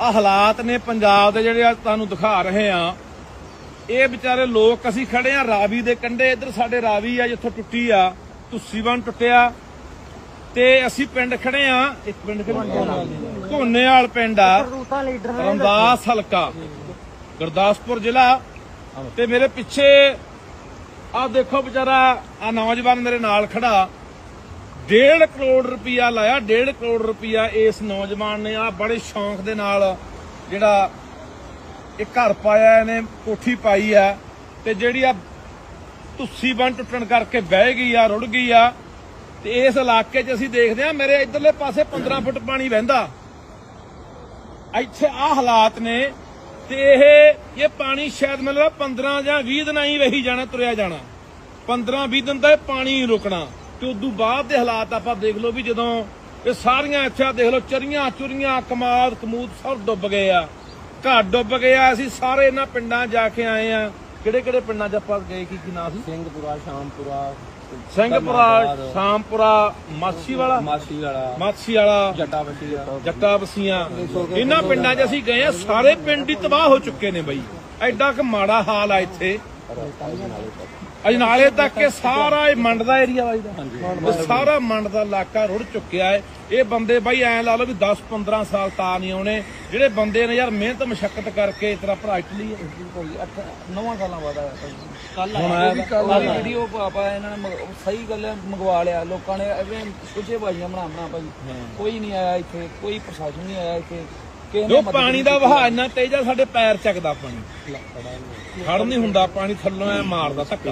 ਆ ਹਾਲਾਤ ਨੇ ਪੰਜਾਬ ਦੇ ਜਿਹੜੇ ਤੁਹਾਨੂੰ ਦਿਖਾ ਰਹੇ ਆ। ਇਹ ਵਿਚਾਰੇ ਲੋਕ ਅਸੀਂ ਖੜੇ ਆ ਰਾਵੀ ਦੇ ਕੰਢੇ, ਇੱਧਰ ਸਾਡੇ ਰਾਵੀ ਆ ਜਿੱਥੋਂ ਟੁੱਟੀ ਆ, ਤੁਸੀ ਟੁੱਟਿਆ। ਤੇ ਅਸੀਂ ਪਿੰਡ ਖੜੇ ਆ, ਇੱਕ ਪਿੰਡ ਕਿਹੜਾ ਪਿੰਡ ਆ ਰਮਦਾਸ ਹਲਕਾ, ਗੁਰਦਾਸਪੁਰ ਜ਼ਿਲ੍ਹਾ। ਤੇ ਮੇਰੇ ਪਿੱਛੇ ਆ ਦੇਖੋ ਵਿਚਾਰਾ ਆ ਨੌਜਵਾਨ ਮੇਰੇ ਨਾਲ ਖੜਾ। 1.5 ਕਰੋੜ ਰੁਪਇਆ ਲਾਇਆ 1.5 ਕਰੋੜ ਰੁਪਇਆ ਇਸ ਨੌਜਵਾਨ ਨੇ। ਆ ਬੜੇ ਸ਼ੌਂਕ ਦੇ ਨਾਲ ਜਿਹੜਾ ਇਹ ਘਰ ਪਾਇਆ, ਇਹਨੇ ਕੋਠੀ ਪਾਈ ਆ। ਤੇ ਜਿਹੜੀ ਆ ਤੁਸੀ ਬਣ ਟੁੱਟਣ ਕਰਕੇ ਬਹਿ ਗਈ ਆ, ਰੁੜ ਗਈ ਆ। ਤੇ ਇਸ ਇਲਾਕੇ 'ਚ ਅਸੀਂ ਦੇਖਦੇ ਆ ਮੇਰੇ ਇਧਰਲੇ ਪਾਸੇ 15 ਫੁੱਟ ਪਾਣੀ ਵਹਿੰਦਾ। ਇੱਥੇ ਆ ਹਾਲਾਤ ਨੇ ਤੇ ਇਹ ਇਹ ਪਾਣੀ ਸ਼ਾਇਦ ਮੈਨੂੰ ਲੱਗਦਾ 15 ਜਾਂ 20 ਦਿਨਾਂ ਹੀ ਵਹੀ ਜਾਣਾ, ਤੁਰਿਆ ਜਾਣਾ। 15 20 ਦਿਨ ਤਾਂ ਇਹ ਪਾਣੀ ਰੁਕਣਾ। ਤੇ ਉਦੋਂ ਬਾਅਦ ਦੇ ਹਾਲਾਤ ਆਪਾਂ ਦੇਖ ਲਓ ਵੀ ਜਦੋਂ ਇਹ ਸਾਰੀਆਂ ਇੱਥੇ ਦੇਖ ਲਓ, ਚਰੀਆਂ, ਚੁਰੀਆਂ, ਕਮਾਦ, ਕਮੂਦ ਸਭ ਡੁੱਬ ਗਏ ਆ। ਘਰ ਡੁੱਬ ਗਏ ਅਸੀਂ ਸਾਰੇ ਇਹਨਾਂ ਪਿੰਡਾਂ ਜਾ ਕੇ ਆਏ ਆ। ਕਿਹੜੇ ਕਿਹੜੇ ਪਿੰਡਾਂ 'ਚ ਆਪਾਂ ਗਏ ਕੀ ਕੀ ਨਾਂ ਸੀ? ਸਿੰਘਪੁਰਾ, ਸ਼ਾਮਪੁਰਾ ਸਿੰਘਪੁਰਾ ਸ਼ਾਮਪੁਰਾ ਮਾਛੀ ਵਾਲਾ ਮਾਸੀ ਵਾਲਾ ਮਾਛੀ ਵਾਲਾ ਜੱਟਾ ਦਾ ਜੱਟਾ ਬਸੀਆਂ ਇਹਨਾਂ ਪਿੰਡਾਂ 'ਚ ਅਸੀਂ ਗਏ ਆ ਸਾਰੇ ਪਿੰਡ ਹੀ ਤਬਾਹ ਹੋ ਚੁੱਕੇ ਨੇ ਬਈ। ਐਡਾ ਕਿ ਮਾੜਾ ਹਾਲ ਆ ਇੱਥੇ। ਅਜਨਾਲੇ ਤੱਕ ਇਹ ਸਾਰਾ ਇਹ ਮੰਡ ਦਾ ਏਰੀਆ ਵਾ ਇਹਦਾ ਇਹ ਸਾਰਾ ਮੰਡ ਦਾ ਇਲਾਕਾ ਰੁੜ ਚੁੱਕਿਆ ਹੈ। ਇਹ ਬੰਦੇ ਬਾਈ ਐ ਲਾ ਲਓ ਵੀ 10 15 ਸਾਲ ਤਾਂ ਨਹੀਂ ਆਉਣੇ। ਜਿਹੜੇ ਬੰਦੇ ਨੇ ਯਾਰ ਮਿਹਨਤ ਮਸ਼ੱਕਤ ਕਰਕੇ ਤੇਰਾ ਭਰਾ ਇਟਲੀ ਹੈ। ਕੋਈ 8 9 ਸਾਲਾਂ ਬਾਅਦ ਆਇਆ ਕੱਲ ਆਇਆ। ਕੱਲ ਵੀਡੀਓ ਪਾਪਾ ਇਹਨਾਂ ਨੇ ਸਹੀ ਗੱਲ ਹੈ ਮੰਗਵਾ ਲਿਆ। ਲੋਕਾਂ ਨੇ ਐਵੇਂ ਸੁਝੇ ਬਾਜੀਆਂ ਬਣਾ ਬਣਾ ਭਾਈ ਕੋਈ ਨਹੀਂ ਆਇਆ ਇੱਥੇ ਕੋਈ ਪ੍ਰਸ਼ਾਸਨ ਨਹੀਂ ਆਇਆ ਇੱਥੇ। ਜੋ ਪਾਣੀ ਦਾ। ਵਹਾਅ ਇੰਨਾ ਤੇਜ਼ ਆ ਸਾਡੇ ਪੈਰ ਚੱਕਦਾ ਪਾਣੀ। ਖੜ ਨਹੀਂ। ਹੁੰਦਾ ਪਾਣੀ ਥੱਲੋਂ ਐ ਮਾਰਦਾ ਧੱਕਾ।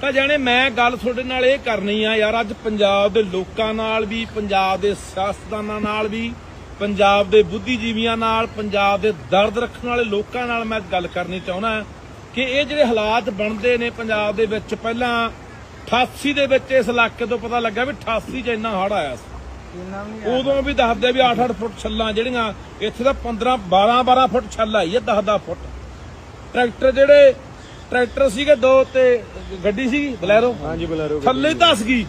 ਤਾਂ ਜਾਣੇ ਮੈਂ ਗੱਲ ਤੁਹਾਡੇ ਨਾਲ ਇਹ ਕਰਨੀ ਆ ਯਾਰ ਅੱਜ ਪੰਜਾਬ ਦੇ ਲੋਕਾਂ ਨਾਲ ਵੀ ਪੰਜਾਬ ਦੇ ਸਿਆਸਤਦਾਨਾਂ ਨਾਲ ਵੀ ਪੰਜਾਬ ਦੇ ਬੁੱਧੀਜੀਵੀਆਂ ਨਾਲ ਪੰਜਾਬ ਦੇ ਦਰਦ ਰੱਖਣ ਵਾਲੇ ਲੋਕਾਂ ਨਾਲ ਮੈਂ ਗੱਲ ਕਰਨੀ ਚਾਹੁੰਦਾ ਕਿ ਇਹ ਜਿਹੜੇ ਹਾਲਾਤ ਬਣਦੇ ਨੇ ਪੰਜਾਬ ਦੇ ਵਿੱਚ ਪਹਿਲਾਂ 88 ਦੇ ਵਿੱਚ ਇਸ ਇਲਾਕੇ ਤੋਂ ਪਤਾ ਲੱਗਾ ਵੀ 88 ਚ ਇੰਨਾ ਹੜ ਆਇਆ ਸੀ। ਉਦੋਂ ਵੀ ਦੱਸਦੇ ਵੀ 8-8 ਫੁੱਟ ਛੱਲਾਂ ਜਿਹੜੀਆਂ ਇੱਥੇ ਤਾਂ 15 12-12 ਫੁੱਟ ਛੱਲ ਆਈ ਹੈ 10-10 ਫੁੱਟ। ਟਰੈਕਟਰ ਜਿਹੜੇ ਟਰੈਕਟਰ ਸੀਗੇ ਦੋ ਤੇ ਗੱਡੀ ਸੀਗੀ ਬਲੈਰੋ? ਹਾਂਜੀ ਬਲੈਰੋ ਥੱਲੇ ਧਸ ਗਈ।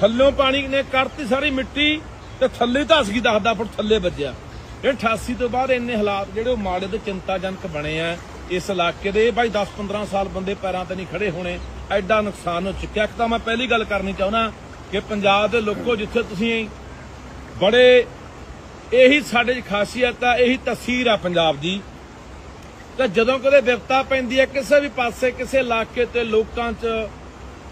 ਥੱਲੋਂ ਪਾਣੀ ਨੇ ਕੱਢਤੀ ਸਾਰੀ ਮਿੱਟੀ ਤੇ ਥੱਲੇ ਧਸ ਗਈ 10-10 ਫੁੱਟ ਥੱਲੇ ਵੱਜਿਆ। ਇਹ 88 ਤੋਂ ਬਾਅਦ ਇੰਨੇ ਹਾਲਾਤ ਜਿਹੜੇ ਉਹ ਮਾੜੇ ਤੇ ਚਿੰਤਾਜਨਕ ਬਣੇ ਆ ਇਸ ਇਲਾਕੇ ਦੇ। ਭਾਈ 10-15 ਸਾਲ ਬੰਦੇ ਪੈਰਾਂ ਤੇ ਨਹੀਂ ਖੜੇ ਹੋਣੇ ਐਡਾ ਨੁਕਸਾਨ ਹੋ ਚੁੱਕਿਆ। ਇੱਕ ਤਾਂ ਮੈਂ ਪਹਿਲੀ ਗੱਲ ਕਰਨੀ ਚਾਹੁੰਦਾ ਕਿ ਪੰਜਾਬ ਦੇ ਲੋਕੋ ਜਿੱਥੇ ਤੁਸੀਂ ਬੜੇ, ਇਹੀ ਸਾਡੇ 'ਚ ਖਾਸੀਅਤ ਆ, ਇਹੀ ਤਸਵੀਰ ਆ ਪੰਜਾਬ ਦੀ। ਤਾਂ ਜਦੋਂ ਕਦੇ ਵਿਪਤਾ ਪੈਂਦੀ ਹੈ, ਕਿਸੇ ਵੀ ਪਾਸੇ, ਕਿਸੇ ਇਲਾਕੇ ਤੇ ਲੋਕਾਂ 'ਚ,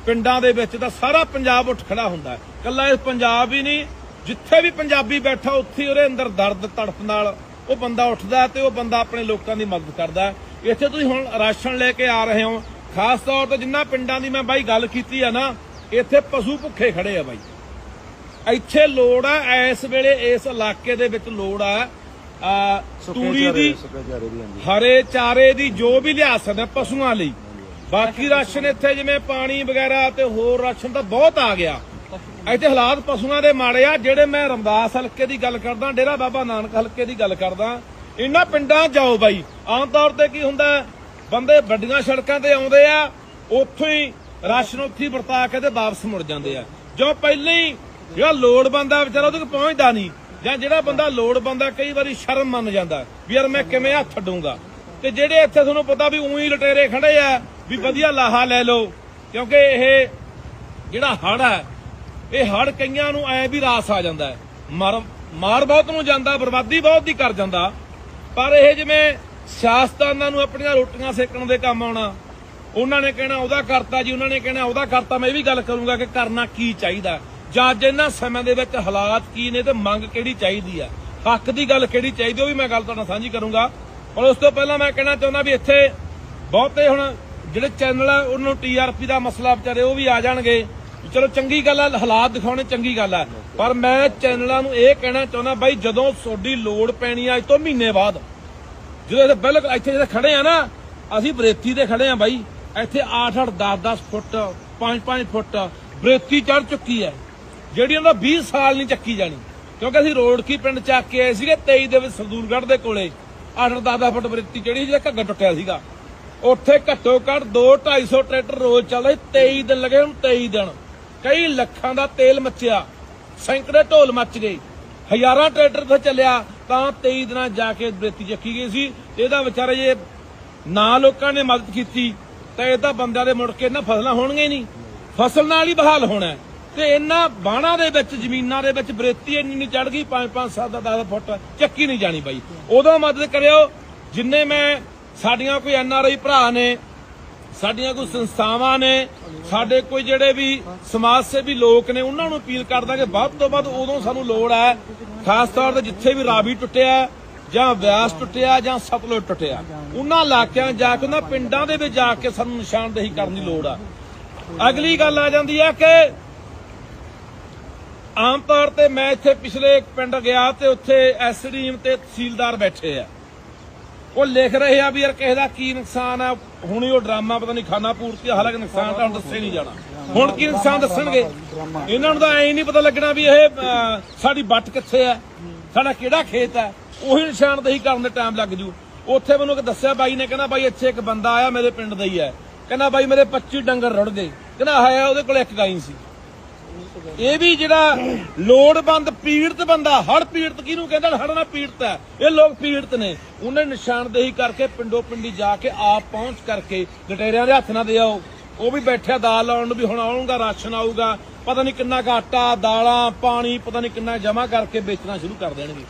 ਪਿੰਡਾਂ ਦੇ ਵਿੱਚ ਤਾਂ ਸਾਰਾ ਪੰਜਾਬ ਉੱਠ ਖੜਾ ਹੁੰਦਾ ਹੈ। ਕੱਲਾ ਇਹ ਪੰਜਾਬ ਹੀ ਨਹੀਂ, ਜਿੱਥੇ ਵੀ ਪੰਜਾਬੀ ਬੈਠਾ, ਉੱਥੇ ਉਹਦੇ ਅੰਦਰ ਦਰਦ ਤੜਫ ਨਾਲ ਉਹ ਬੰਦਾ ਉੱਠਦਾ ਤੇ ਉਹ ਬੰਦਾ ਆਪਣੇ ਲੋਕਾਂ ਦੀ ਮਦਦ ਕਰਦਾ ਇੱਥੇ ਤੁਸੀਂ ਹੁਣ ਰਾਸ਼ਨ ਲੈ ਕੇ ਆ ਰਹੇ ਹੋ। ਖਾਸ ਤੌਰ ਤੇ ਜਿੰਨਾ ਪਿੰਡਾਂ ਦੀ ਮੈਂ ਬਾਈ ਗੱਲ ਕੀਤੀ ਆ ਨਾ ਇੱਥੇ ਪਸ਼ੂ ਭੁੱਖੇ ਖੜੇ ਆ ਬਾਈ। ਇੱਥੇ ਲੋੜ ਆ ਇਸ ਵੇਲੇ ਇਸ ਇਲਾਕੇ ਦੇ ਵਿੱਚ ਲੋੜ ਆ ਤੂੜੀ ਦੀ ਹਰੇ ਚਾਰੇ ਦੀ ਜੋ ਵੀ ਲਿਆ ਸਕਦੇ ਪਸ਼ੂਆਂ ਲਈ। ਬਾਕੀ ਰਾਸ਼ਨ ਇੱਥੇ ਜਿਵੇਂ ਪਾਣੀ ਵਗੈਰਾ ਤੇ ਹੋਰ ਰਾਸ਼ਨ ਤਾਂ ਬਹੁਤ ਆ ਗਿਆ। ਇੱਥੇ ਹਾਲਾਤ ਪਸ਼ੂਆਂ ਦੇ ਮਾੜੇ ਆ ਜਿਹੜੇ ਮੈਂ ਰਮਦਾਸ ਹਲਕੇ ਦੀ ਗੱਲ ਕਰਦਾ ਡੇਰਾ ਬਾਬਾ ਨਾਨਕ ਹਲਕੇ ਦੀ ਗੱਲ ਕਰਦਾ। ਇਹਨਾਂ ਪਿੰਡਾਂ ਜਾਓ ਬਾਈ। ਆਮ ਤੌਰ ਤੇ ਕੀ ਹੁੰਦਾ? ਬੰਦੇ ਵੱਡੀਆਂ ਸੜਕਾਂ ਤੇ ਆਉਂਦੇ ਆ ਉੱਥੋਂ ਹੀ ਰਾਸ਼ਨ ਉੱਥੇ ਵਰਤਾ ਕੇ ਤੇ ਵਾਪਸ ਮੁੜ ਜਾਂਦੇ ਆ। ਜੋ ਪਹਿਲਾਂ ਹੀ ਜਿਹੜਾ ਲੋੜਵੰਦ ਆ ਵਿਚਾਰਾ ਉਹਦੇ ਕੋਲ ਪਹੁੰਚਦਾ ਨਹੀਂ, ਜਾਂ ਜਿਹੜਾ ਬੰਦਾ ਲੋੜਵੰਦ ਆ ਕਈ ਵਾਰੀ ਸ਼ਰਮ ਮੰਨ ਜਾਂਦਾ, ਵੀ ਯਾਰ ਮੈਂ ਕਿਵੇਂ ਹੱਥ ਛੱਡੂੰਗਾ ਤੇ ਜਿਹੜੇ ਇੱਥੇ ਤੁਹਾਨੂੰ ਪਤਾ ਵੀ ਉਹੀ ਲਟੇਰੇ ਖੜੇ ਆ, ਵੀ ਵਧੀਆ ਲਾਹਾ ਲੈ ਲਓ, ਕਿਉਂਕਿ ਇਹ ਜਿਹੜਾ ਹੜ ਹੈ ਇਹ ਹੜ ਕਈਆਂ ਨੂੰ ਐ ਵੀ ਰਾਸ ਆ ਜਾਂਦਾ ਹੈ। ਮਰ, ਮਾਰ ਬਹੁਤ ਨੂੰ ਜਾਂਦਾ, ਬਰਬਾਦੀ ਬਹੁਤ ਦੀ ਕਰ ਜਾਂਦਾ। ਪਰ ਇਹ ਜਿਵੇਂ ਸਿਆਸਤਦਾਨਾਂ ਨੂੰ ਆਪਣੀਆਂ ਰੋਟੀਆਂ ਸੇਕਣ ਦੇ ਕੰਮ ਆਉਣਾ ਉਹਨਾਂ ਨੇ ਕਹਿਣਾ ਉਹਦਾ ਕਰਤਾ ਜੀ, ਉਹਨਾਂ ਨੇ ਕਹਿਣਾ ਉਹਦਾ ਕਰਤਾ। ਮੈਂ ਇਹ ਵੀ ਗੱਲ ਕਰੂੰਗਾ ਕਿ ਕਰਨਾ ਕੀ ਚਾਹੀਦਾ? ਜਾਂ ਅੱਜ ਇਹਨਾਂ ਸਮੇਂ ਦੇ ਵਿੱਚ ਹਾਲਾਤ ਕੀ ਨੇ ਤੇ ਮੰਗ ਕਿਹੜੀ ਚਾਹੀਦੀ ਆ? ਹੱਕ ਦੀ ਗੱਲ ਕਿਹੜੀ ਚਾਹੀਦੀ ਉਹ ਵੀ ਮੈਂ ਗੱਲ ਤੁਹਾਡੇ ਸਾਂਝੀ ਕਰੂੰਗਾ। ਪਰ ਉਸ ਤੋਂ ਪਹਿਲਾਂ ਮੈਂ ਕਹਿਣਾ ਚਾਹੁੰਦਾ ਵੀ ਇੱਥੇ ਬਹੁਤੇ ਹੁਣ ਜਿਹੜੇ ਚੈਨਲ ਆ, ਉਹਨਾਂ ਨੂੰ ਟੀਆਰਪੀ ਦਾ ਮਸਲਾ ਵਿਚਾਰੇ ਉਹ ਵੀ ਆ ਜਾਣਗੇ। ਚਲੋ ਚੰਗੀ ਗੱਲ ਆ, ਹਾਲਾਤ ਦਿਖਾਉਣੇ ਚੰਗੀ ਗੱਲ ਆ। ਪਰ ਮੈਂ ਚੈਨਲਾਂ ਨੂੰ ਇਹ ਕਹਿਣਾ ਚਾਹੁੰਦਾ, ਬਾਈ ਜਦੋਂ ਤੁਹਾਡੀ ਲੋੜ ਪੈਣੀ ਆ ਅੱਜ ਤੋਂ ਮਹੀਨੇ ਬਾਅਦ। ਜਦੋਂ ਇੱਥੇ ਬਿਲਕੁਲ ਇੱਥੇ ਜਿਹੜੇ ਖੜੇ ਆ ਨਾ, ਅਸੀਂ ਬਰੇਤੀ ਤੇ ਖੜੇ ਆ ਬਾਈ। ਇੱਥੇ 8 8 10 10 ਫੁੱਟ 5 5 ਫੁੱਟ ਬਰੇਤੀ ਚੜ ਚੁੱਕੀ ਹੈ। ਜਿਹੜੀ ਉਹਨਾਂ 20 ਸਾਲ ਨਹੀਂ ਚੱਕੀ ਜਾਣੀ। ਕਿਉਂਕਿ ਅਸੀਂ ਰੋਡਕੀ ਪਿੰਡ ਚੱਕ ਕੇ ਆਏ ਸੀਗੇ 23 ਦੇ ਵਿੱਚ ਸਰਦੂਲਗੜ੍ਹ ਦੇ ਕੋਲੇ। 8 10 ਫੁੱਟ ਬਰੇਤੀ ਚੜੀ ਜਿਹੜਾ ਘੱਗਾ ਟੁੱਟਿਆ ਸੀਗਾ। ਉੱਥੇ ਘੱਟੋ ਘੱਟ 2 250 ਟਰੈਕਟਰ ਰੋਜ਼ ਚੱਲਦੇ 23 ਦਿਨ ਲੱਗੇ ਹੁਣ 23 ਦਿਨ। ਕਈ ਲੱਖਾਂ ਦਾ ਤੇਲ ਮੱਚਿਆ। ਸੈਂਕੜੇ ਢੋਲ ਮੱਚ ਗਏ। ਹਜ਼ਾਰਾਂ ਟਰੈਕਟਰ ਤੇ ਚੱਲਿਆ, ਤਾਂ 23 ਦਿਨਾਂ ਜਾ ਕੇ ਬਰੇਤੀ ਚੱਕੀ ਗਈ ਸੀ। ਇਹਦਾ ਵਿਚਾਰਾ ਜੇ ਨਾ ਲੋਕਾਂ ਨੇ ਮਦਦ ਕੀਤੀ ਤਾਂ ਇਹ ਤਾਂ ਬੰਦਿਆਂ ਦੇ ਮੁੜ ਕੇ ਨਾ ਫਸਲਾਂ ਹੋਣਗੀਆਂ ਹੀ ਨਹੀਂ। ਫਸਲ ਨਾਲ ਹੀ ਬਹਾਲ ਹੋਣਾ ਤੇ ਇਹਨਾਂ ਬਾਣਾ ਦੇ ਵਿੱਚ, ਜ਼ਮੀਨਾਂ ਦੇ ਵਿੱਚ ਬਰੇਤੀ ਇੰਨੀ ਨਹੀਂ ਚੜ ਗਈ 5 5 7 10 ਫੁੱਟ ਚੱਕੀ ਨਹੀਂ ਜਾਣੀ ਬਾਈ। ਉਦੋਂ ਮਦਦ ਕਰਿਓ, ਜਿੰਨੇ ਮੈਂ, ਸਾਡੀਆਂ ਕੋਈ ਐਨ ਆਰ ਆਈ ਭਰਾ ਨੇ, ਸਾਡੀਆਂ ਕੋਈ ਸੰਸਥਾਵਾਂ ਨੇ, ਸਾਡੇ ਕੋਈ ਜਿਹੜੇ ਵੀ ਸਮਾਜ ਸੇਵੀ ਲੋਕ ਨੇ, ਉਹਨਾਂ ਨੂੰ ਅਪੀਲ ਕਰਦਾ ਕਿ ਵੱਧ ਤੋਂ ਵੱਧ ਉਦੋਂ ਸਾਨੂੰ ਲੋੜ ਹੈ, ਖਾਸ ਤੌਰ ਤੇ ਜਿੱਥੇ ਵੀ ਰਾਵੀ ਟੁੱਟਿਆ ਜਾਂ ਵਿਆਸ ਟੁੱਟਿਆ ਜਾਂ ਸਤਲੁਜ ਟੁੱਟਿਆ। ਉਹਨਾਂ ਇਲਾਕਿਆਂ ਜਾ ਕੇ, ਉਹਨਾਂ ਪਿੰਡਾਂ ਦੇ ਵਿੱਚ ਜਾ ਕੇ ਸਾਨੂੰ ਨਿਸ਼ਾਨਦੇਹੀ ਕਰਨ ਦੀ ਲੋੜ ਆ। ਅਗਲੀ ਗੱਲ ਆ ਜਾਂਦੀ ਹੈ ਕਿ ਆਮ ਤੌਰ ਤੇ ਮੈਂ ਇੱਥੇ ਪਿਛਲੇ ਇੱਕ ਪਿੰਡ ਗਿਆ ਤੇ ਉੱਥੇ ਐਸਡੀਐਮ ਤੇ ਤਹਿਸੀਲਦਾਰ ਬੈਠੇ ਆ। ਉਹ ਲਿਖ ਰਹੇ ਆ ਵੀ ਯਾਰ ਕਿਸੇ ਦਾ ਕੀ ਨੁਕਸਾਨ ਆ, ਹੁਣੀ ਉਹ ਡਰਾਮਾ ਪਤਾ ਨਹੀਂ ਖਾਨਾ ਪੂਰਤੀ ਹਾਲਾਂਕਿ ਨੁਕਸਾਨ ਤਾਂ ਦੱਸੇ ਨਹੀਂ ਜਾਣਾ। ਹੁਣ ਕੀ ਨੁਕਸਾਨ ਦੱਸਣਗੇ? ਇਹਨਾਂ ਨੂੰ ਤਾਂ ਐਂ ਨਹੀਂ ਪਤਾ ਲੱਗਣਾ ਵੀ ਇਹ ਸਾਡੀ ਬੱਟ ਕਿੱਥੇ ਆ। ਸਾਡਾ ਕਿਹੜਾ ਖੇਤ ਆ ਉਹੀ ਨਿਸ਼ਾਨਦੇਹੀ ਕਰਨ ਦੇ ਟਾਈਮ ਲੱਗ ਜੂ। ਉੱਥੇ ਮੈਨੂੰ ਇੱਕ ਦੱਸਿਆ ਬਾਈ ਨੇ, ਕਹਿੰਦਾ ਬਾਈ ਇੱਥੇ ਇੱਕ ਬੰਦਾ ਆਇਆ ਮੇਰੇ ਪਿੰਡ ਦਾ ਹੀ ਹੈ। ਕਹਿੰਦਾ ਬਾਈ ਮੇਰੇ 25 ਡੰਗਰ ਰੁੜ ਗਏ। ਕਹਿੰਦਾ ਹੈ, ਉਹਦੇ ਕੋਲ ਇੱਕ ਗਾਈ ਸੀ। ਇਹ ਵੀ ਜਿਹੜਾ ਲੋੜਵੰਦ ਪੀੜਤ ਬੰਦਾ ਹੜ ਪੀੜਤ ਕਿਹਨੂੰ ਕਹਿੰਦਾ ਹੜ ਨਾਲ ਪੀੜਤ ਹੈ। ਇਹ ਲੋਕ ਪੀੜਤ ਨੇ। ਉਹਨੇ ਨਿਸ਼ਾਨਦੇਹੀ ਕਰਕੇ ਪਿੰਡੋ ਪਿੰਡੀ ਜਾ ਕੇ ਆਪ ਪਹੁੰਚ ਕਰਕੇ ਗਟੇਰਿਆਂ ਦੇ ਹੱਥ ਨਾ ਦੇ ਆਓ। ਉਹ ਵੀ ਬੈਠਿਆ ਦਾਲ ਲਾਉਣ ਨੂੰ ਵੀ ਹੁਣ ਆਉਣਗਾ ਰਾਸ਼ਨ ਆਊਗਾ। ਪਤਾ ਨਹੀਂ ਕਿੰਨਾ ਕੁ ਆਟਾ, ਦਾਲਾਂ, ਪਾਣੀ, ਪਤਾ ਨਹੀਂ ਕਿੰਨਾ ਜਮ੍ਹਾਂ ਕਰਕੇ ਵੇਚਣਾ ਸ਼ੁਰੂ ਕਰ ਦੇਣਗੇ।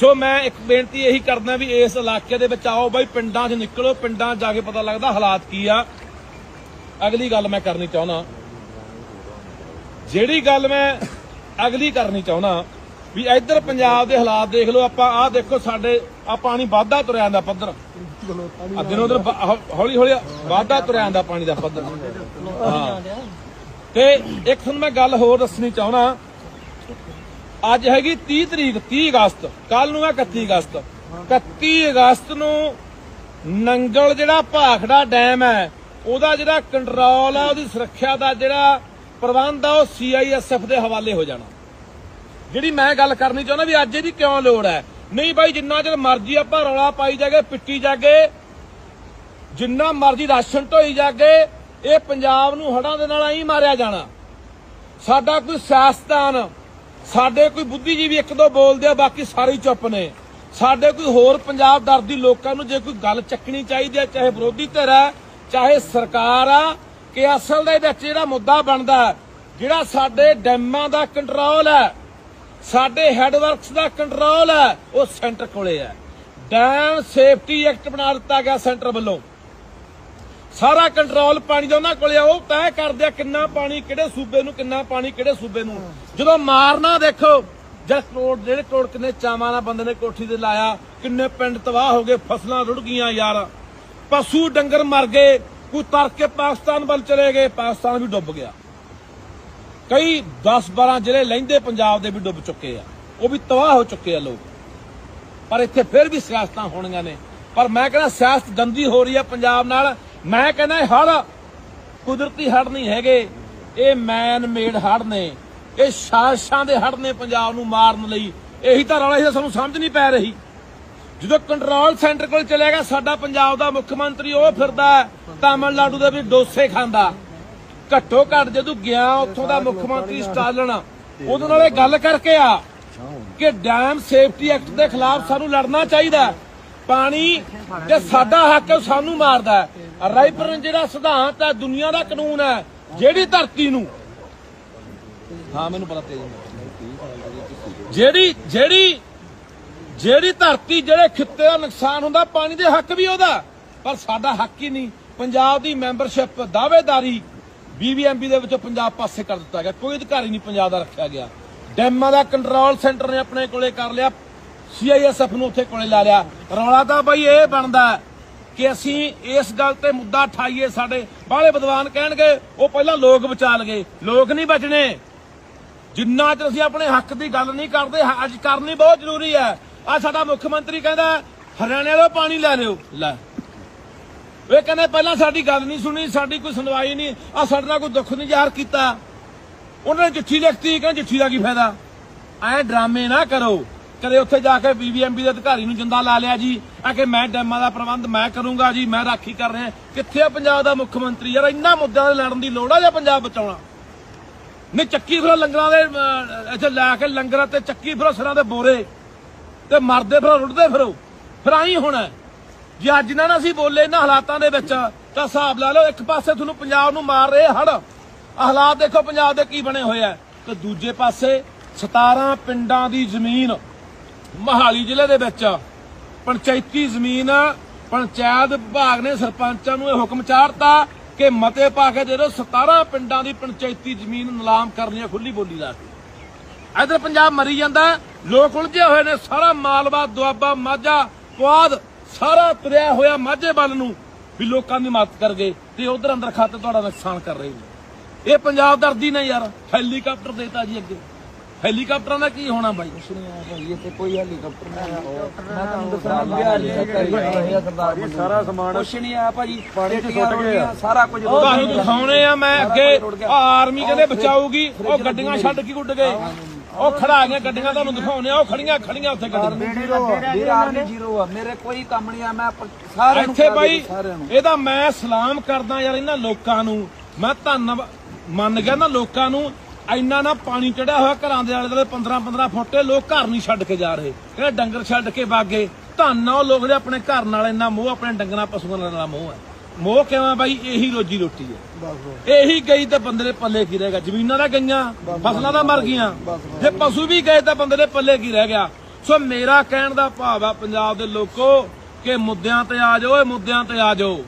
ਸੋ ਮੈਂ ਇੱਕ ਬੇਨਤੀ ਇਹੀ ਕਰਦਾ ਵੀ ਇਸ ਇਲਾਕੇ ਦੇ ਵਿੱਚ ਆਓ ਬਾਈ, ਪਿੰਡਾਂ 'ਚ ਨਿਕਲੋ, ਪਿੰਡਾਂ 'ਚ ਜਾ ਕੇ ਪਤਾ ਲੱਗਦਾ ਹਾਲਾਤ ਕੀ ਆ। ਅਗਲੀ ਗੱਲ ਮੈਂ ਕਰਨੀ ਚਾਹੁੰਦਾ। ਜਿਹੜੀ ਗੱਲ ਮੈਂ ਅਗਲੀ ਕਰਨੀ ਚਾਹੁੰਦਾ, ਵੀ ਇੱਧਰ ਪੰਜਾਬ ਦੇ ਹਾਲਾਤ ਦੇਖ ਲਓ, ਆਪਾਂ ਆਹ ਦੇਖੋ ਸਾਡੇ ਆ ਪਾਣੀ ਵਾਧਾ ਤੁਰਿਆ ਜਾਂਦਾ ਪੱਧਰ। ਆ ਦਿਨੋਂ ਦਿਨ ਹੌਲੀ ਹੌਲੀ ਵਾਧਾ ਤੁਰਿਆ ਜਾਂਦਾ ਪਾਣੀ ਦਾ ਪੱਧਰ। ਹਾਂ। ਤੇ ਇੱਕ ਤੁਹਾਨੂੰ ਮੈਂ ਗੱਲ ਹੋਰ ਦੱਸਣੀ ਚਾਹੁੰਦਾ। ਅੱਜ ਹੈਗੀ 30 ਤਰੀਕ 30 ਅਗਸਤ। ਕੱਲ ਨੂੰ ਹੈ 31 ਅਗਸਤ। 31 ਅਗਸਤ ਨੂੰ ਨੰਗਲ ਜਿਹੜਾ ਭਾਖੜਾ ਡੈਮ ਹੈ, ਉਹਦਾ ਜਿਹੜਾ ਕੰਟਰੋਲ ਆ, ਉਹਦੀ ਸੁਰੱਖਿਆ ਦਾ ਜਿਹੜਾ ਪ੍ਰਬੰਧ ਆ, ਉਹ ਸੀਆਈਐਸਐਫ ਦੇ ਹਵਾਲੇ ਹੋ ਜਾਣਾ। ਜਿਹੜੀ ਮੈਂ ਗੱਲ ਕਰਨੀ ਚਾਹੁੰਦਾ ਵੀ ਅੱਜ ਇਹਦੀ ਕਿਉਂ ਲੋੜ ਹੈ? ਨਹੀਂ ਬਾਈ, ਜਿੰਨਾ ਚਿਰ ਮਰਜ਼ੀ ਆਪਾਂ ਰੌਲਾ ਪਾਈ ਜਾਗੇ, ਪਿੱਟੀ ਜਾਗੇ, ਜਿੰਨਾ ਮਰਜ਼ੀ ਰਾਸ਼ਨ ਢੋਈ ਜਾਗੇ, ਇਹ ਪੰਜਾਬ ਨੂੰ ਹੜਾਂ ਦੇ ਨਾਲ ਐਂ ਮਾਰਿਆ ਜਾਣਾ। ਸਾਡਾ ਕੋਈ ਸਿਆਸਤਦਾਨ ਸਾਡੇ ਕੋਈ ਬੁੱਧੀਜੀਵੀ ਇੱਕ ਦੋ ਬੋਲਦੇ ਆ, ਬਾਕੀ ਸਾਰੇ ਚੁੱਪ ਨੇ। ਸਾਡੇ ਕੋਈ ਹੋਰ ਪੰਜਾਬ ਦਰਦੀ ਲੋਕਾਂ ਨੂੰ ਜੇ ਕੋਈ ਗੱਲ ਚੱਕਣੀ ਚਾਹੀਦੀ ਹੈ ਚਾਹੇ ਵਿਰੋਧੀ ਧਿਰ ਹੈ ਚਾਹੇ ਸਰਕਾਰ ਆ, ਕਿ ਅਸਲ ਦੇ ਵਿੱਚ ਜਿਹੜਾ ਮੁੱਦਾ ਬਣਦਾ, ਜਿਹੜਾ ਸਾਡੇ ਡੈਮਾਂ ਦਾ ਕੰਟਰੋਲ ਹੈ ਸਾਡੇ ਹੈਡਵਰਕਸ ਦਾ ਕੰਟਰੋਲ ਹੈ, ਉਹ ਸੈਂਟਰ ਕੋਲੇ ਹੈ। ਡੈਮ ਸੇਫਟੀ ਐਕਟ ਬਣਾ ਦਿੱਤਾ ਗਿਆ ਸੈਂਟਰ ਵੱਲੋਂ। ਸਾਰਾ ਕੰਟਰੋਲ ਪਾਣੀ ਦਾ ਉਹਨਾਂ ਕੋਲੇ ਆ, ਉਹ ਤੈਅ ਕਰਦੇ ਆ ਕਿੰਨਾ ਪਾਣੀ ਕਿਹੜੇ ਸੂਬੇ ਨੂੰ, ਕਿੰਨਾ ਪਾਣੀ ਕਿਹੜੇ ਸੂਬੇ ਨੂੰ। ਜਦੋਂ ਮਾਰਨਾ ਦੇਖੋ ਜਸ ਕਰੋੜ ਜਿਹੜੇ ਕਰੋੜ ਕਿੰਨੇ ਚਾਵਾਂ ਨਾਲ ਬੰਦੇ ਨੇ ਕੋਠੀ ਤੇ ਲਾਇਆ, ਕਿੰਨੇ ਪਿੰਡ ਤਬਾਹ ਹੋ ਗਏ, ਫਸਲਾਂ ਰੁੜ ਗਈਆਂ ਯਾਰ। ਪਸ਼ੂ ਡੰਗਰ ਮਰ ਗਏ, ਕੋਈ ਤਰ ਕੇ ਪਾਕਿਸਤਾਨ ਵੱਲ ਚਲੇ ਗਏ, ਪਾਕਿਸਤਾਨ ਵੀ ਡੁੱਬ ਗਿਆ। ਕਈ 10 12 ਜ਼ਿਲ੍ਹੇ ਲਹਿੰਦੇ ਪੰਜਾਬ ਦੇ ਵੀ ਡੁੱਬ ਚੁੱਕੇ ਆ। ਉਹ ਵੀ ਤਬਾਹ ਹੋ ਚੁੱਕੇ ਆ ਲੋਕ। ਪਰ ਇੱਥੇ ਫਿਰ ਵੀ ਸਿਆਸਤਾਂ ਹੋਣੀਆਂ ਨੇ। ਪਰ ਮੈਂ ਕਹਿੰਦਾ ਸਿਆਸਤ ਗੰਦੀ ਹੋ ਰਹੀ ਹੈ ਪੰਜਾਬ ਨਾਲ। ਮੈਂ ਕਹਿੰਦਾ ਇਹ ਹੜ ਕੁਦਰਤੀ ਹੜ ਨਹੀਂ ਹੈਗੇ। ਇਹ ਮੈਨ ਮੇਡ ਹੜ ਨੇ। ਇਹ ਸਾਜ਼ਿਸ਼ਾਂ ਦੇ ਹੜ ਨੇ ਪੰਜਾਬ ਨੂੰ ਮਾਰਨ ਲਈ। ਇਹੀ ਤਾਂ ਰੌਲਾ ਸੀ ਸਾਨੂੰ ਸਮਝ ਨਹੀਂ ਪੈ ਰਹੀ। ਜਦੋਂ ਕੰਟਰੋਲ ਸੈਂਟਰ ਕੋਲ ਚਲੇਗਾ ਸਾਡਾ ਪੰਜਾਬ ਦਾ ਮੁੱਖ ਮੰਤਰੀ ਉਹ ਫਿਰਦਾ ਤਾਮਿਲਨਾਡੂ ਦੇ ਵੀ ਡੋਸੇ ਖਾਂਦਾ। ਘੱਟੋ ਘੱਟ ਜਦੋਂ ਗਿਆ ਉੱਥੋਂ ਦਾ ਮੁੱਖ ਮੰਤਰੀ ਸਟਾਲਨ ਉਹਦੇ ਨਾਲ ਇਹ ਗੱਲ ਕਰਕੇ ਆ ਕਿ ਡੈਮ ਸੇਫਟੀ ਐਕਟ ਦੇ ਖਿਲਾਫ ਸਾਨੂੰ ਲੜਨਾ ਚਾਹੀਦਾ। ਪਾਣੀ ਜੇ ਸਾਡਾ ਹੱਕ ਹੈ, ਉਹ ਸਾਨੂੰ ਮਾਰਦਾ ਰਾਈਪਰਨ ਜਿਹੜਾ ਸਿਧਾਂਤ ਹੈ ਦੁਨੀਆ ਦਾ ਕਾਨੂੰਨ ਹੈ ਜਿਹੜੀ ਧਰਤੀ ਨੂੰ। ਹਾਂ ਮੈਨੂੰ ਪਤਾ ਤੇਜ਼ ਜਿਹੜੀ ਜਿਹੜੀ ਜਿਹੜੀ ਧਰਤੀ ਜਿਹੜੇ ਖਿੱਤੇ ਦਾ ਨੁਕਸਾਨ ਹੁੰਦਾ ਪਾਣੀ ਦੇ ਹੱਕ ਵੀ ਉਹਦਾ ਪਰ ਸਾਡਾ ਹੱਕ ਹੀ ਨਹੀਂ। ਪੰਜਾਬ ਦੀ ਮੈਂਬਰਸ਼ਿਪ ਦਾਅਵੇਦਾਰੀ ਬੀਬੀਐਮਬੀ ਦੇ ਵਿੱਚੋਂ ਪੰਜਾਬ ਪਾਸੇ ਕਰ ਦਿੱਤਾ ਗਿਆ। ਕੋਈ ਅਧਿਕਾਰੀ ਨਹੀਂ ਪੰਜਾਬ ਦਾ ਰੱਖਿਆ ਗਿਆ। ਡੈਮਾਂ ਦਾ ਕੰਟਰੋਲ ਸੈਂਟਰ ਨੇ ਆਪਣੇ ਕੋਲੇ ਕਰ ਲਿਆ। ਸੀਆਈਐਸਐਫ ਨੂੰ ਉੱਥੇ ਕੋਲੇ ਲਾ ਲਿਆ। ਰੌਲਾ ਤਾਂ ਬਈ ਇਹ ਬਣਦਾ ਕਿ ਅਸੀਂ ਇਸ ਗੱਲ ਤੇ ਮੁੱਦਾ ਠਾਈਏ ਸਾਡੇ ਬਾਹਲੇ ਵਿਦਵਾਨ ਕਹਿਣਗੇ, ਉਹ ਪਹਿਲਾਂ ਲੋਕ ਬਚਾ ਲਗੇ। ਲੋਕ ਨਹੀਂ ਬਚਣੇ। ਜਿੰਨਾ ਚਿਰ ਅਸੀਂ ਆਪਣੇ ਹੱਕ ਦੀ ਗੱਲ ਨਹੀਂ ਕਰਦੇ ਅੱਜ ਕਰਨੀ ਬਹੁਤ ਜ਼ਰੂਰੀ ਹੈ। ਆ ਸਾਡਾ ਮੁੱਖ ਮੰਤਰੀ ਕਹਿੰਦਾ, ਹਰਿਆਣੇ ਵਾਲੋ ਪਾਣੀ ਲੈ ਲਿਓ। ਲੈ। ਇਹ ਕਹਿੰਦੇ ਪਹਿਲਾਂ ਸਾਡੀ ਗੱਲ ਨਹੀਂ ਸੁਣੀ, ਸਾਡੀ ਕੋਈ ਸੁਣਵਾਈ ਨਹੀਂ। ਆ ਸਾਡੇ ਨਾਲ ਕੋਈ ਦੁੱਖ ਨਹੀਂ ਜ਼ਾਹਰ ਕੀਤਾ। ਉਹਨਾਂ ਨੇ ਚਿੱਠੀ ਲਿਖਤੀ, ਕਹਿੰਦੇ ਚਿੱਠੀ ਦਾ ਕੀ ਫਾਇਦਾ? ਐ ਡਰਾਮੇ ਨਾ ਕਰੋ। ਕਦੇ ਉੱਥੇ ਜਾ ਕੇ ਬੀਬੀਐਮਬੀ ਦੇ ਅਧਿਕਾਰੀ ਨੂੰ ਜਿੰਦਾ ਲਾ ਲਿਆ ਜੀ। ਆ ਕਿ ਮੈਂ ਡੈਮਾਂ ਦਾ ਪ੍ਰਬੰਧ ਮੈਂ ਕਰੂੰਗਾ ਜੀ, ਮੈਂ ਰਾਖੀ ਕਰ ਰਿਹਾ। ਕਿੱਥੇ ਆ ਪੰਜਾਬ ਦਾ ਮੁੱਖ ਮੰਤਰੀ? ਯਾਰ ਇੰਨਾ ਮੁੱਦਿਆਂ ਦੇ ਲੜਨ ਦੀ ਲੋੜ ਆ ਜਾਂ ਪੰਜਾਬ ਬਚਾਉਣਾ? ਨਹੀਂ ਚੱਕੀ ਫਿਰੋ ਲੰਗਰਾਂ ਦੇ ਇੱਥੇ ਲੈ ਕੇ ਲੰਗਰਾਂ ਤੇ ਚੱਕੀ ਫਿਰੋ ਸਿਰਾਂ ਦੇ ਬੋਰੇ। ਤੇ ਮਰਦੇ ਫਿਰੋ ਰੁੱਟਦੇ ਫਿਰੋ। ਫਿਰ ਆਈ ਹੋਣਾ। ਜੇ ਅੱਜ ਨਾ ਨਾ ਅਸੀਂ ਬੋਲੇ ਇਹਨਾਂ ਹਾਲਾਤਾਂ ਦੇ ਵਿੱਚ, ਤਾਂ ਹਿਸਾਬ ਲਾ ਲਓ ਇੱਕ ਪਾਸੇ ਤੁਹਾਨੂੰ ਪੰਜਾਬ ਨੂੰ ਮਾਰ ਰਹੇ ਹੜ ਹਾਲਾਤ ਦੇਖੋ ਪੰਜਾਬ ਦੇ ਕੀ ਬਣੇ ਹੋਏ ਆ। ਤੇ ਦੂਜੇ ਪਾਸੇ 17 ਪਿੰਡਾਂ ਦੀ ਜ਼ਮੀਨ ਮਹਾਲੀ ਜ਼ਿਲ੍ਹੇ ਦੇ ਵਿੱਚ, ਪੰਚਾਇਤੀ ਜ਼ਮੀਨ, ਪੰਚਾਇਤ ਵਿਭਾਗ ਨੇ ਸਰਪੰਚਾਂ ਨੂੰ ਇਹ ਹੁਕਮ ਚਾੜਤਾ ਕਿ ਮਤੇ ਪਾ ਕੇ ਦੇ ਦਿਓ 17 ਪਿੰਡਾਂ ਦੀ ਪੰਚਾਇਤੀ ਜ਼ਮੀਨ ਨਿਲਾਮ ਕਰਨੀ ਹੈ ਖੁੱਲੀ ਬੋਲੀ ਲਾ ਕੇ ਇਧਰ ਪੰਜਾਬ ਮਰੀ ਜਾਂਦਾ, ਲੋਕ ਉਲਝੇ ਹੋਏ ਨੇ, ਸਾਰਾ ਮਾਲਵਾ ਦੁਆਬਾ, ਮਾਝਾ, ਪੁਆਧ ਸਾਰਾ ਤੁਰਿਆ ਹੋਇਆ ਮਾਝੇ ਵੱਲ ਨੂੰ ਵੀ ਲੋਕਾਂ ਦੀ ਮਦਦ ਕਰ ਗਏ ਤੇ ਉਧਰ ਅੰਦਰ ਖਾਤੇ ਤੁਹਾਡਾ ਨੁਕਸਾਨ ਕਰ ਰਹੇ ਨੇ। ਇਹ ਪੰਜਾਬ ਦਰਦੀ ਨੇ ਯਾਰ, ਹੈਲੀਕਾਪਟਰ ਦੇਤਾ ਜੀ ਅੱਗੇ। ਹੈਲੀਕਾਪਟਰਾਂ ਦਾ ਕੀ ਹੋਣਾ ਬਾਈ? ਭਾਈ ਇੱਥੇ ਕੋਈ ਹੈਲੀਕਾਪਟਰ ਨਹੀਂ ਆਇਆ ਮੈਂ ਤੁਹਾਨੂੰ ਦੱਸਣਾ ਬਿਹਾਰ ਦੀ ਸਰਕਾਰੀ ਮੰਡੀ ਸਾਰਾ ਸਮਾਨ ਕੁਛ ਨਹੀਂ ਆਇਆ ਭਾਜੀ ਪਾਣੀ ਚ ਸੁੱਟ ਗਏ ਸਾਰਾ ਕੁਝ ਤੁਹਾਨੂੰ ਦਿਖਾਉਣੇ ਆ ਮੈਂ ਅੱਗੇ ਆਰਮੀ ਕਹਿੰਦੇ ਬਚਾਊਗੀ। ਉਹ ਗੱਡੀਆਂ ਛੱਡ ਕੇ ਉੱਡ ਗਏ। ਉਹ ਖੜਾ ਗਈਆਂ ਗੱਡੀਆਂ ਤੁਹਾਨੂੰ ਦਿਖਾਉਣੇ ਆ। ਉਹ ਖੜੀਆਂ ਖੜੀਆਂ ਉੱਥੇ ਗੱਡੀਆਂ। ਮੇਰੇ ਆਰਮੀ ਜ਼ੀਰੋ ਆ ਮੇਰੇ ਕੋਈ ਕੰਮ ਨਹੀਂ ਆ। ਮੈਂ ਸਾਰਿਆਂ ਨੂੰ ਇੱਥੇ ਬਾਈ ਇਹਦਾ ਮੈਂ ਸਲਾਮ ਕਰਦਾ ਯਾਰ ਇਹਨਾਂ ਲੋਕਾਂ ਨੂੰ। ਮੈਂ ਧੰਨਵਾਦ ਮੰਨ ਗਿਆ ਨਾ ਲੋਕਾਂ ਨੂੰ। ਇੰਨਾ ਨਾ ਪਾਣੀ ਚੜਿਆ ਹੋਇਆ ਘਰਾਂ ਦੇ ਆਲੇ ਦੁਆਲੇ 15 15 ਫੁੱਟ ਲੋਕ ਘਰ ਨਹੀਂ ਛੱਡ ਕੇ ਜਾ ਰਹੇ। ਇਹ ਡੰਗਰ ਛੱਡ ਕੇ ਬਾਗੇ। ਧੰਨ ਉਹ ਲੋਕ ਜਿਹੜੇ ਆਪਣੇ ਘਰ ਨਾਲ ਇੰਨਾ ਮੋਹ ਆਪਣੇ ਡੰਗਰਾਂ ਪਸ਼ੂਆਂ ਨਾਲ ਮੋਹ ਹੈ। ਮੋਹ ਕਿਵੇਂ ਬਾਈ? ਇਹੀ ਰੋਜੀ ਰੋਟੀ ਹੈ। ਇਹੀ ਗਈ ਤਾਂ ਬੰਦੇ ਦੇ ਪੱਲੇ ਕੀ ਰਹਿ ਗਿਆ। ਜ਼ਮੀਨਾਂ ਦਾ ਗਈਆਂ ਫਸਲਾਂ ਦਾ ਮਰ ਗਈਆਂ। ਜੇ ਪਸ਼ੂ ਵੀ ਗਏ ਤਾਂ ਬੰਦੇ ਦੇ ਪੱਲੇ ਕੀ ਰਹਿ ਗਿਆ? ਸੋ ਮੇਰਾ ਕਹਿਣ ਦਾ ਭਾਵ ਆ ਪੰਜਾਬ ਦੇ ਲੋਕੋ ਕਿ ਮੁੱਦਿਆਂ ਤੇ ਆ ਜਾਓ ਇਹ ਮੁੱਦਿਆਂ ਤੇ ਆ ਜਾਓ।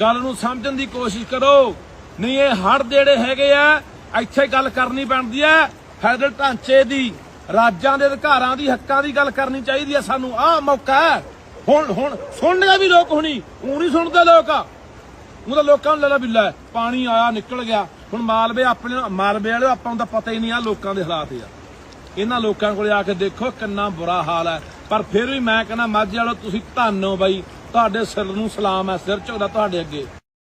ਗੱਲ ਨੂੰ ਸਮਝਣ ਦੀ ਕੋਸ਼ਿਸ਼ ਕਰੋ। ਨਹੀਂ ਇਹ ਹੜ ਜਿਹੜੇ ਹੈਗੇ ਆ ਇੱਥੇ ਗੱਲ ਕਰਨੀ ਬਣਦੀ ਹੈ। ਫੈਡਰਲ ਢਾਂਚੇ ਦੀ, ਰਾਜਾਂ ਦੇ ਅਧਿਕਾਰਾਂ ਦੀ, ਹੱਕਾਂ ਦੀ ਗੱਲ ਕਰਨੀ ਚਾਹੀਦੀ ਹੈ ਸਾਨੂੰ। ਆਹ ਮੌਕਾ ਹੈ। ਹੁਣ ਹੁਣ ਸੁਣਨਗੇ ਵੀ ਲੋਕ ਹੁਣੀ। ਉਹ ਨਹੀਂ ਸੁਣਦੇ ਲੋਕ। ਉਹ ਲੋਕਾਂ ਨੂੰ ਲੱਲਾ ਬਿੱਲਾ ਪਾਣੀ ਆਇਆ, ਨਿਕਲ ਗਿਆ। ਹੁਣ ਮਾਲਵੇ ਆਪਣੇ, ਮਾਲਵੇ ਵਾਲੇ ਆਪਾਂ ਨੂੰ ਤਾਂ ਪਤਾ ਹੀ ਨਹੀਂ ਆ ਲੋਕਾਂ ਦੇ ਹਾਲਾਤ ਆ। ਇਹਨਾਂ ਲੋਕਾਂ ਕੋਲੇ ਆ ਕੇ ਦੇਖੋ ਕਿੰਨਾ ਬੁਰਾ ਹਾਲ ਹੈ। ਪਰ ਫਿਰ ਵੀ ਮੈਂ ਕਹਿੰਦਾ, ਮਾਝੇ ਵਾਲੋ ਤੁਸੀਂ ਧੰਨ ਹੋ ਬਾਈ। ਤੁਹਾਡੇ ਸਿਰ ਨੂੰ ਸਲਾਮ ਹੈ, ਸਿਰ ਝੁਕਦਾ ਤੁਹਾਡੇ ਅੱਗੇ।